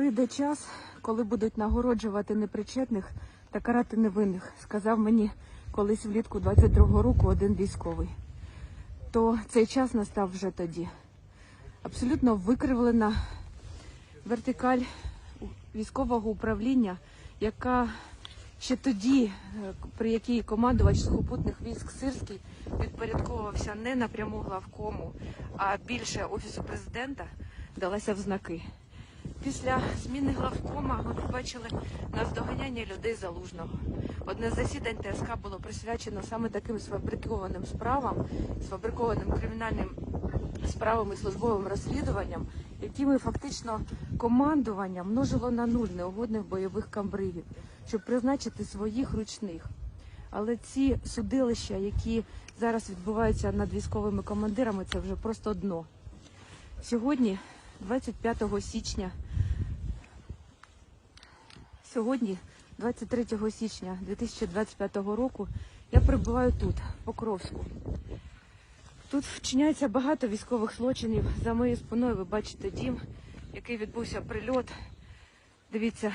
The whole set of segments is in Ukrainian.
Прийде час, коли будуть нагороджувати непричетних та карати невинних, сказав мені колись влітку 22-го року один військовий. То цей час настав вже тоді. Абсолютно викривлена вертикаль військового управління, яка ще тоді, е, при якій командувач сухопутних військ Сирський підпорядковувався не напряму главкому, а більше офісу президента, далася в знаки. Після зміни главкома ми побачили наздоганяння людей залужного. Одне з засідань ТСК було присвячено саме таким сфабрикованим справам, сфабрикованим кримінальним справам і службовим розслідуванням, якими фактично командування множило на нуль неугодних бойових камбривів, щоб призначити своїх ручних. Але ці судилища, які зараз відбуваються над військовими командирами, це вже просто дно. Сьогодні, 25 січня, сьогодні, 23 січня 2025 року, я перебуваю тут, в Покровську. Тут вчиняється багато військових злочинів. За моєю спиною ви бачите дім, який відбувся прильот. Дивіться,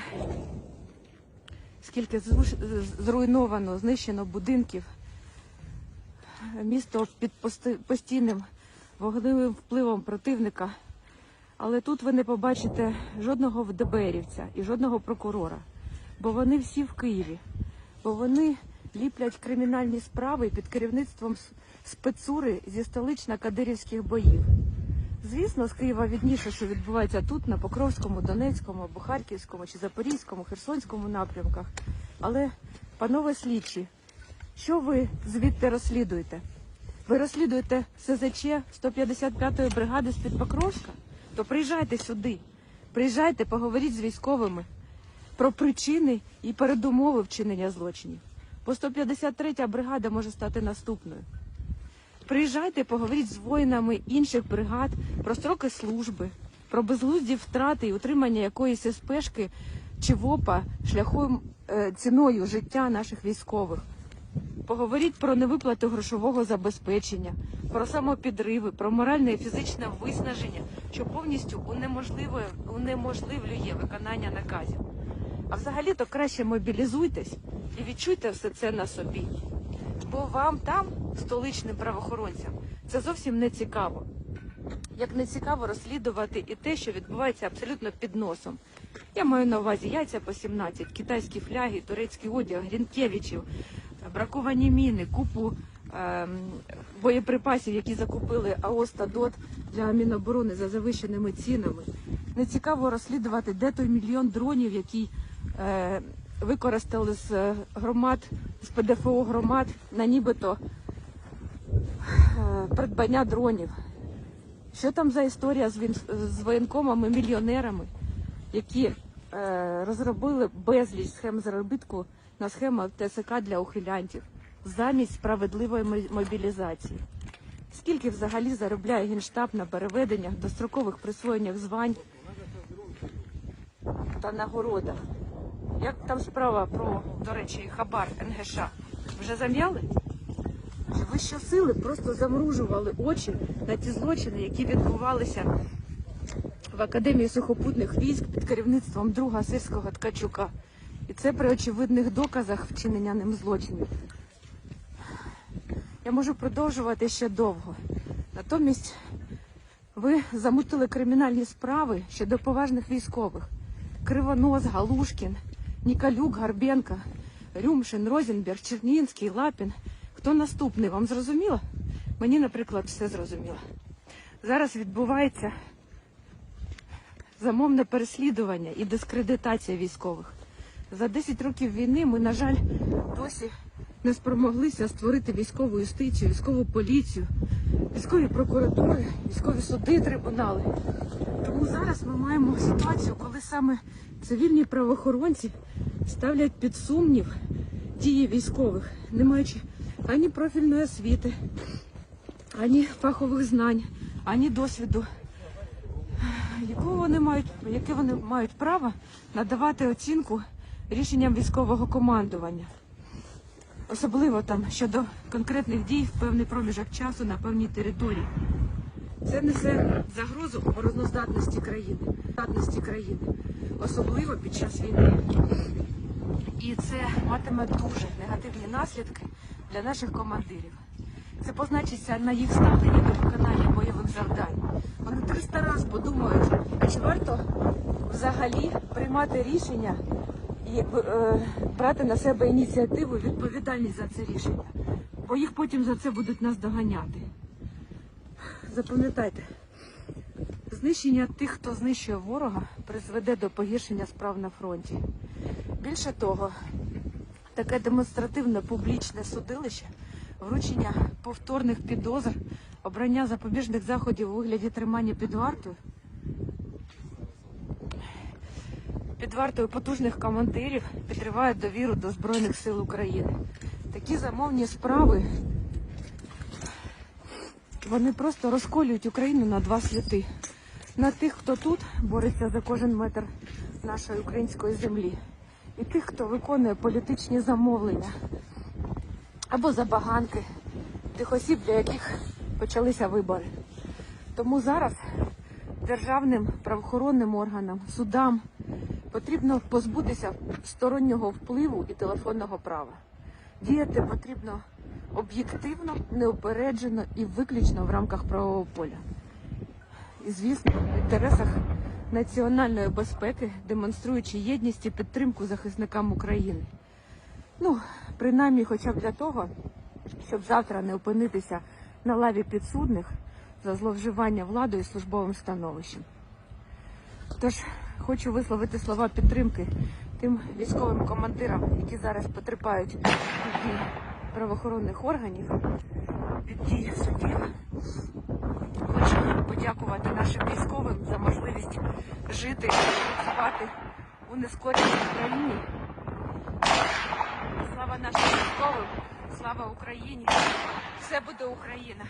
скільки зруйновано, знищено будинків. Місто під постійним вогневим впливом противника. Але тут ви не побачите жодного ВДБРівця і жодного прокурора, бо вони всі в Києві, бо вони ліплять кримінальні справи під керівництвом спецури зі столично-кадирівських боїв. Звісно, з Києва відніше, що відбувається тут, на Покровському, Донецькому, або Харківському чи Запорізькому, Херсонському напрямках. Але, панове слідчі, що ви звідти розслідуєте? Ви розслідуєте СЗЧ 155-ї бригади з-під Покровська? То приїжджайте сюди. Приїжджайте, поговоріть з військовими про причини і передумови вчинення злочинів. Бо 153-я бригада може стати наступною. Приїжджайте, поговоріть з воїнами інших бригад про строки служби, про безглузді втрати і утримання якоїсь спешки чи ВОПа шляхом е, ціною життя наших військових. Поговоріть про невиплату грошового забезпечення, про самопідриви, про моральне і фізичне виснаження, що повністю унеможливує, унеможливлює виконання наказів. А взагалі-то краще мобілізуйтесь і відчуйте все це на собі. Бо вам там, столичним правоохоронцям, це зовсім не цікаво. Як не цікаво розслідувати і те, що відбувається абсолютно під носом. Я маю на увазі яйця по 17, китайські фляги, турецький одяг, грінкевичів, браковані міни, купу ем, боєприпасів, які закупили АОС та ДОТ для Міноборони за завищеними цінами. Не цікаво розслідувати, де той мільйон дронів, який е, використали з громад, з ПДФО громад на нібито е, придбання дронів. Що там за історія з, з воєнкомами, мільйонерами, які е, розробили безліч схем заробітку на схемах ТСК для ухилянтів замість справедливої мобілізації? Скільки взагалі заробляє Генштаб на переведеннях, дострокових присвоєннях звань та нагородах? Як там справа про, до речі, хабар НГШ? Вже зам'яли? Ви щосили просто замружували очі на ті злочини, які відбувалися в Академії сухопутних військ під керівництвом друга сирського Ткачука. Це при очевидних доказах вчинення ним злочинів. Я можу продовжувати ще довго. Натомість ви замутили кримінальні справи щодо поважних військових. Кривонос, Галушкін, Нікалюк, Гарбенка, Рюмшин, Розенберг, Чернінський, Лапін. Хто наступний? Вам зрозуміло? Мені, наприклад, все зрозуміло. Зараз відбувається замовне переслідування і дискредитація військових. За 10 років війни ми, на жаль, досі не спромоглися створити військову юстицію, військову поліцію, військові прокуратури, військові суди, трибунали. Тому зараз ми маємо ситуацію, коли саме цивільні правоохоронці ставлять під сумнів дії військових, не маючи ані профільної освіти, ані фахових знань, ані досвіду, якого вони мають, яке вони мають право надавати оцінку рішенням військового командування. Особливо там щодо конкретних дій в певний проміжок часу на певній території. Це несе загрозу обороноздатності країни, країни, особливо під час війни. І це матиме дуже негативні наслідки для наших командирів. Це позначиться на їх ставленні до виконання бойових завдань. Вони 300 разів подумають, чи варто взагалі приймати рішення і е, брати на себе ініціативу, відповідальність за це рішення, бо їх потім за це будуть нас доганяти. Запам'ятайте, знищення тих, хто знищує ворога, призведе до погіршення справ на фронті. Більше того, таке демонстративне публічне судилище, вручення повторних підозр, обрання запобіжних заходів у вигляді тримання під вартою, під вартою потужних командирів підривають довіру до Збройних сил України. Такі замовні справи вони просто розколюють Україну на два світи. На тих, хто тут бореться за кожен метр нашої української землі, і тих, хто виконує політичні замовлення або забаганки тих осіб, для яких почалися вибори. Тому зараз державним правоохоронним органам, судам потрібно позбутися стороннього впливу і телефонного права. Діяти потрібно об'єктивно, неупереджено і виключно в рамках правового поля. І, звісно, в інтересах національної безпеки, демонструючи єдність і підтримку захисникам України. Ну, принаймні, хоча б для того, щоб завтра не опинитися на лаві підсудних за зловживання владою і службовим становищем. Тож хочу висловити слова підтримки тим військовим командирам, які зараз потерпають від дій правоохоронних органів, від дій судів. Хочу подякувати нашим військовим за можливість жити і працювати у нескореній країні. Слава нашим військовим, слава Україні! Все буде Україна!